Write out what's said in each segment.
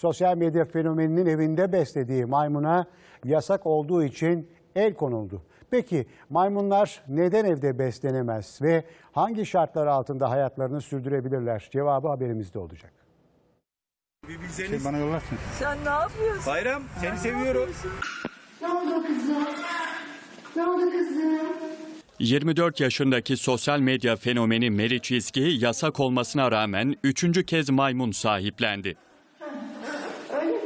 Sosyal medya fenomeninin evinde beslediği maymuna yasak olduğu için el konuldu. Peki maymunlar neden evde beslenemez ve hangi şartlar altında hayatlarını sürdürebilirler? Cevabı haberimizde olacak. Bir bilseniz. Bana yollarsın. Sen ne yapıyorsun? Bayram seni seviyorum. Ne oldu kızım? Ne oldu kızım? 24 yaşındaki sosyal medya fenomeni Meri Çizgi yasak olmasına rağmen üçüncü kez maymun sahiplendi.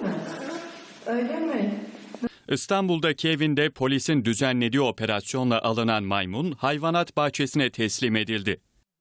Öyle mi? Öyle mi? İstanbul'daki evinde polisin düzenlediği operasyonla alınan maymun hayvanat bahçesine teslim edildi.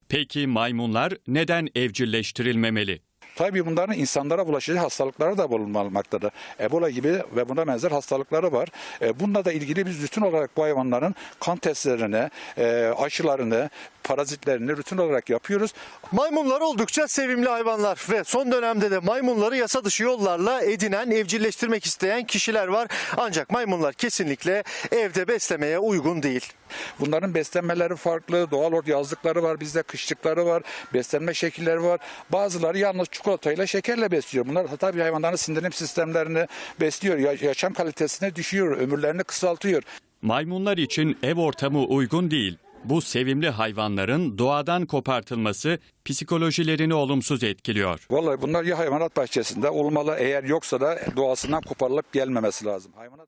Peki maymunlar neden evcilleştirilmemeli? Tabii bunların insanlara bulaşıcı hastalıkları da bulunmaktadır. Ebola gibi ve buna benzer hastalıkları var. E, Bununla da ilgili biz rutin olarak bu hayvanların kan testlerini, e, aşılarını, parazitlerini rutin olarak yapıyoruz. Maymunlar oldukça sevimli hayvanlar ve son dönemde de maymunları yasa dışı yollarla edinen, evcilleştirmek isteyen kişiler var. Ancak maymunlar kesinlikle evde beslemeye uygun değil. Bunların beslenmeleri farklı, doğal ot yazlıkları var, bizde kışlıkları var, beslenme şekilleri var. Bazıları yalnız çikolatayla şekerle besliyor. Bunlar tabii hayvanların sindirim sistemlerini besliyor, ya- yaşam kalitesine düşüyor, ömürlerini kısaltıyor. Maymunlar için ev ortamı uygun değil. Bu sevimli hayvanların doğadan kopartılması psikolojilerini olumsuz etkiliyor. Vallahi bunlar ya hayvanat bahçesinde olmalı eğer yoksa da doğasından koparılıp gelmemesi lazım. Hayvanat